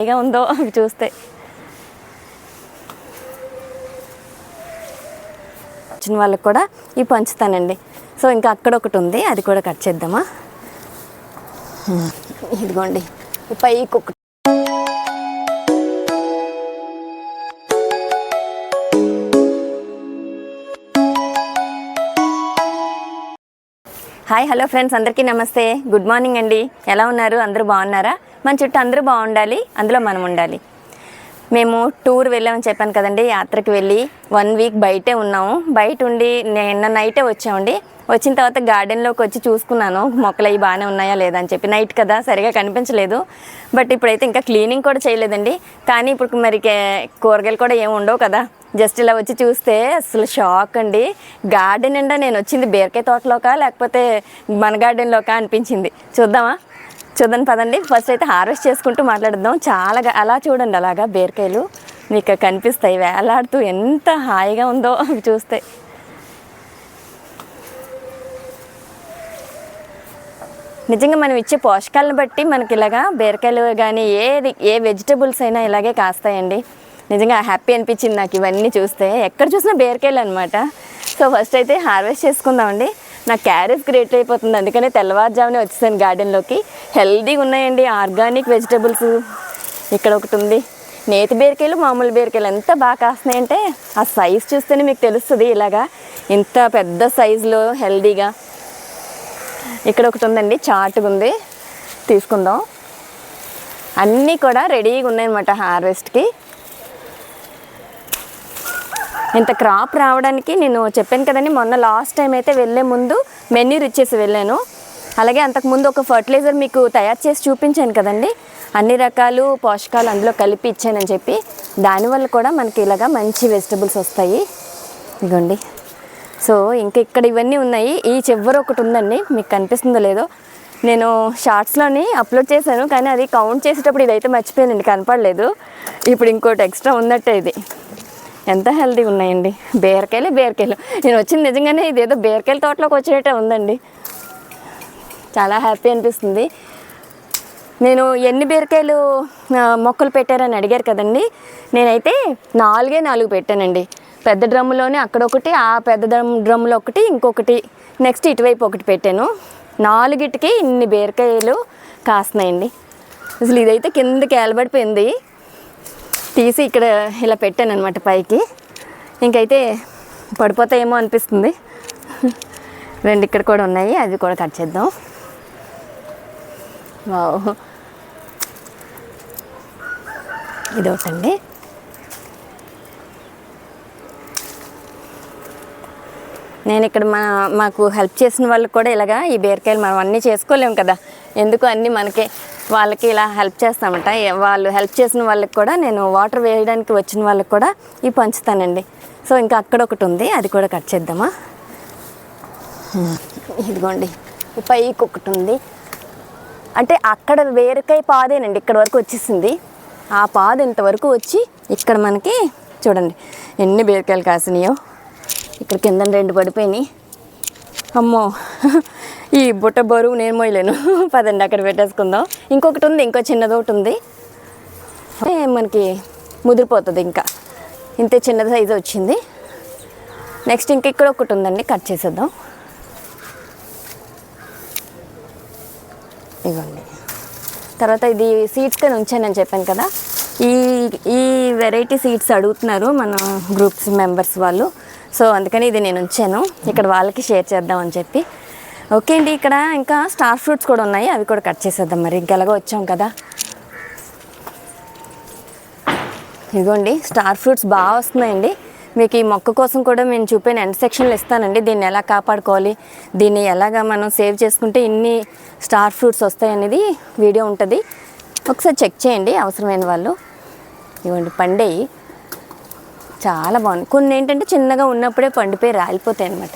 హాయిగా ఉందో అవి చూస్తే. వచ్చిన వాళ్ళకి కూడా ఇవి పంచుతానండి. సో ఇంకా అక్కడ ఒకటి ఉంది అది కూడా కట్ చేద్దామా? ఇదిగోండి. పైకి ఒకటి హాయ్ హలో ఫ్రెండ్స్ అందరికీ నమస్తే. గుడ్ మార్నింగ్ అండి. ఎలా ఉన్నారు? అందరూ బాగున్నారా? మన చుట్టూ అందరూ బాగుండాలి అందులో మనం ఉండాలి. మేము టూర్ వెళ్ళామని చెప్పాను కదండి యాత్రకి వెళ్ళి వన్ వీక్ బయటే ఉన్నాము. బయట ఉండి నిన్న నైటే వచ్చామండి. వచ్చిన తర్వాత గార్డెన్లోకి వచ్చి చూసుకున్నాను మొక్కలు అవి బాగానే ఉన్నాయా లేదా అని చెప్పి. నైట్ కదా సరిగా కనిపించలేదు. బట్ ఇప్పుడైతే ఇంకా క్లీనింగ్ కూడా చేయలేదండి. కానీ ఇప్పుడు మరి కూరగాయలు కూడా ఏమి ఉండవు కదా. జస్ట్ ఇలా వచ్చి చూస్తే అసలు షాక్ అండి. గార్డెన్ నిండా నేను వచ్చింది బీరకాయ తోటలోకా లేకపోతే మన గార్డెన్లోకా అనిపించింది. చూద్దామా? చూద్దాం పదండి. ఫస్ట్ అయితే హార్వెస్ట్ చేసుకుంటూ మాట్లాడుదాం చాలా అలా చూడండి అలాగా బీరకాయలు. మీకు కనిపిస్తాయి. వేలాడుతూ ఎంత హాయిగా ఉందో అవి చూస్తే. నిజంగా మనం ఇచ్చే పోషకాలను బట్టి మనకి ఇలాగా బీరకాయలు కానీ ఏది ఏ వెజిటబుల్స్ అయినా ఇలాగే కాస్తాయండి. నిజంగా హ్యాపీ అనిపించింది నాకు ఇవన్నీ చూస్తే. ఎక్కడ చూసినా బీరకాయలు అనమాట సో ఫస్ట్ అయితే హార్వెస్ట్ చేసుకుందామండి. నా క్యారెట్ గ్రేట్ అయిపోతుంది. అందుకనే తెల్లవారుజామునే వచ్చేసాను గార్డెన్లోకి. హెల్దీగా ఉన్నాయండి. ఆర్గానిక్ వెజిటబుల్స్ ఇక్కడ ఒకటి ఉంది. నేతి బీరకాయలు మామూలు బీరకాయలు ఎంత బాగా కాస్తున్నాయంటే ఆ సైజ్ చూస్తేనే మీకు తెలుస్తుంది ఇలాగా. ఇంత పెద్ద సైజులో హెల్దీగా. ఇక్కడ ఒకటి ఉందండి చాటుగా ఉంది. తీసుకుందాం. అన్నీ కూడా రెడీగా ఉన్నాయన్నమాట హార్వెస్ట్కి. ఇంత క్రాప్ రావడానికి నేను చెప్పాను కదండి మొన్న లాస్ట్ టైం అయితే వెళ్ళే ముందు మెన్యూర్ ఇచ్చేసి వెళ్ళాను. అలాగే అంతకుముందు ఒక ఫర్టిలైజర్ మీకు తయారు చేసి చూపించాను కదండి. అన్ని రకాలు పోషకాలు అందులో కలిపి ఇచ్చానని చెప్పి. దానివల్ల కూడా మనకి ఇలాగా మంచి వెజిటబుల్స్ వస్తాయి. ఇదిగోండి. సో ఇంకా ఇక్కడ ఇవన్నీ ఉన్నాయి. ఈ చివరి ఒకటి ఉందండి. మీకు కనిపిస్తుందో లేదో. నేను షార్ట్స్లోని అప్లోడ్ చేశాను. కానీ అది కౌంట్ చేసేటప్పుడు ఇదైతే మర్చిపోయానండి కనపడలేదు. ఇప్పుడు ఇంకోటి ఎక్స్ట్రా ఉన్నట్టే ఇది. ఎంత హెల్తీగా ఉన్నాయండి. బీరకాయలు బీరకాయలు. నేను వచ్చింది నిజంగానే ఇదేదో బీరకాయల తోటలోకి వచ్చినట్టే ఉందండి. చాలా హ్యాపీ అనిపిస్తుంది. నేను ఎన్ని బీరకాయలు మొక్కలు పెట్టారని అడిగారు కదండి. నేనైతే నాలుగే నాలుగు పెట్టానండి. పెద్ద డ్రమ్ములోనే అక్కడ ఒకటి ఆ పెద్ద డ్రమ్ డ్రమ్ములో ఒకటి ఇంకొకటి నెక్స్ట్ ఇటువైపు ఒకటి పెట్టాను. నాలుగిటికి ఇన్ని బీరకాయలు కాస్తున్నాయండి. అసలు ఇదైతే కిందకి ఏలబడిపోయింది. తీసి ఇక్కడ ఇలా పెట్టాను అనమాట పైకి. ఇంకైతే పడిపోతాయేమో అనిపిస్తుంది. రెండు ఇక్కడ కూడా ఉన్నాయి అవి కూడా కట్ చేద్దాం. వావ్. ఇది ఒకటండి నేను ఇక్కడ మా మాకు హెల్ప్ చేసిన వాళ్ళకి కూడా ఇలాగా ఈ బీరకాయలు మనం అన్నీ చేసుకోలేము కదా. ఎందుకు అన్నీ మనకే వాళ్ళకి ఇలా హెల్ప్ చేస్తామట. వాళ్ళు హెల్ప్ చేసిన వాళ్ళకి కూడా నేను వాటర్ వేయడానికి వచ్చిన వాళ్ళకి కూడా ఇవి పంచుతానండి. సో ఇంకా అక్కడ ఒకటి ఉంది అది కూడా కట్ చేద్దామా? ఇదిగోండి. పైకి ఒకటి ఉంది. అంటే అక్కడ వేరకాయ పాదేనండి ఇక్కడ వరకు వచ్చేసింది. ఆ పాదు ఇంతవరకు వచ్చి ఇక్కడ మనకి చూడండి ఎన్ని బీరకాయలు కాసినాయో. ఇక్కడ కింద రెండు పడిపోయినాయి. అమ్మో ఈ బుట్ట బరువు నేను మోయలేను పదండి అక్కడ పెట్టేసుకుందాం. ఇంకొకటి ఉంది ఇంకో చిన్నది ఒకటి ఉంది. మనకి ముదిరిపోతుంది ఇంకా. ఇంతే చిన్న సైజు వచ్చింది. నెక్స్ట్ ఇంక ఇక్కడ ఒకటి ఉందండి కట్ చేసేద్దాం. ఇవ్వండి. తర్వాత ఇది సీడ్స్ కానీ ఉంచానని చెప్పాను కదా. ఈ ఈ వెరైటీ సీడ్స్ అడుగుతున్నారు మన గ్రూప్స్ మెంబర్స్ వాళ్ళు. సో అందుకని ఇది నేను ఉంచాను. ఇక్కడ వాళ్ళకి షేర్ చేద్దామని చెప్పి. ఓకే అండి ఇక్కడ ఇంకా స్టార్ ఫ్రూట్స్ కూడా ఉన్నాయి. అవి కూడా కట్ చేసేద్దాం మరి. ఇంకెలాగో వచ్చాం కదా. ఇదిగోండి స్టార్ ఫ్రూట్స్ బాగా వస్తున్నాయండి. మీకు ఈ మొక్క కోసం కూడా నేను చూపిన ఎండ్ సెక్షన్లు ఇస్తానండి. దీన్ని ఎలా కాపాడుకోవాలి? దీన్ని ఎలాగా మనం సేవ్ చేసుకుంటే ఇన్ని స్టార్ ఫ్రూట్స్ వస్తాయి అనేది వీడియో ఉంటుంది. ఒకసారి చెక్ చేయండి అవసరమైన వాళ్ళు. ఇవ్వండి పండేయి. చాలా బాగుంది. కొన్ని ఏంటంటే చిన్నగా ఉన్నప్పుడే పండిపోయి రాలిపోతాయి అనమాట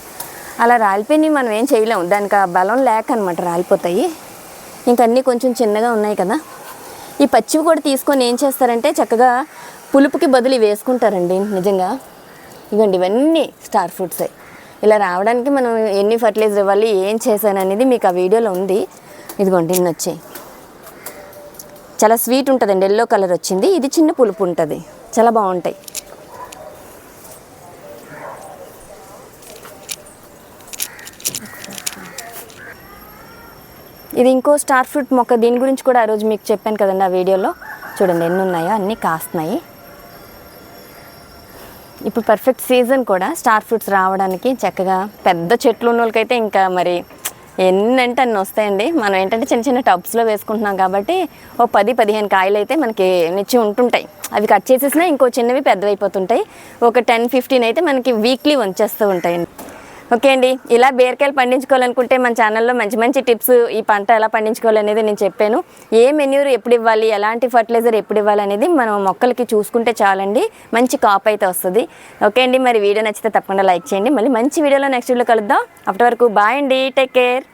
అలా రాలిపోయి మనం ఏం చేయలేము దానికి ఆ బలం లేక అనమాట రాలిపోతాయి. ఇంకన్నీ అన్నీ కొంచెం చిన్నగా ఉన్నాయి కదా. ఈ పచ్చివి కూడా తీసుకొని ఏం చేస్తారంటే చక్కగా పులుపుకి బదులు వేసుకుంటారండి నిజంగా. ఇవ్వండి ఇవన్నీ స్టార్ ఫ్రూట్సే. ఇలా రావడానికి మనం ఎన్ని ఫర్టిలైజర్ ఇవ్వాలి ఏం చేశాను అనేది మీకు ఆ వీడియోలో ఉంది. ఇదిగోండి ఇన్ని వచ్చాయి. చాలా స్వీట్ ఉంటుందండి ఎల్లో కలర్ వచ్చింది. ఇది చిన్న పులుపు ఉంటుంది. చాలా బాగుంటాయి. ఇది ఇంకో స్టార్ ఫ్రూట్ మొక్క దీని గురించి కూడా ఆ రోజు మీకు చెప్పాను కదండి ఆ వీడియోలో. చూడండి ఎన్ని ఉన్నాయో అన్నీ కాస్తున్నాయి. ఇప్పుడు పర్ఫెక్ట్ సీజన్ కూడా. స్టార్ ఫ్రూట్స్ రావడానికి చక్కగా పెద్ద చెట్లు ఉన్న వాళ్ళకైతే ఇంకా మరి ఎన్నంటే అన్ని వస్తాయండి. మనం ఏంటంటే చిన్న చిన్న టబ్స్లో వేసుకుంటున్నాం కాబట్టి ఓ పది పదిహేను కాయలు అయితే మనకి నిచ్చి ఉంటుంటాయి. అవి కట్ చేసేసినా ఇంకో చిన్నవి పెద్దవైపోతుంటాయి. ఒక టెన్ ఫిఫ్టీన్ అయితే మనకి వీక్లీ వంచేస్తూ ఉంటాయండి. ఓకే అండి. ఇలా బీరకాయలు పండించుకోవాలనుకుంటే మన ఛానల్లో మంచి మంచి టిప్స్ ఈ పంట ఎలా పండించుకోవాలనేది నేను చెప్పాను. ఏ మెన్యూర్ ఎప్పుడు ఇవ్వాలి ఎలాంటి ఫర్టిలైజర్ ఎప్పుడు ఇవ్వాలి అనేది మనం మొక్కలకి చూసుకుంటే చాలండి. మంచి కాప్ అయితే వస్తుంది. ఓకే అండి. మరి వీడియో నచ్చితే తప్పకుండా లైక్ చేయండి. మళ్ళీ మంచి వీడియోలో నెక్స్ట్ వీడియో కలుద్దాం. అప్పటి వరకు బాయ్ అండి. Take care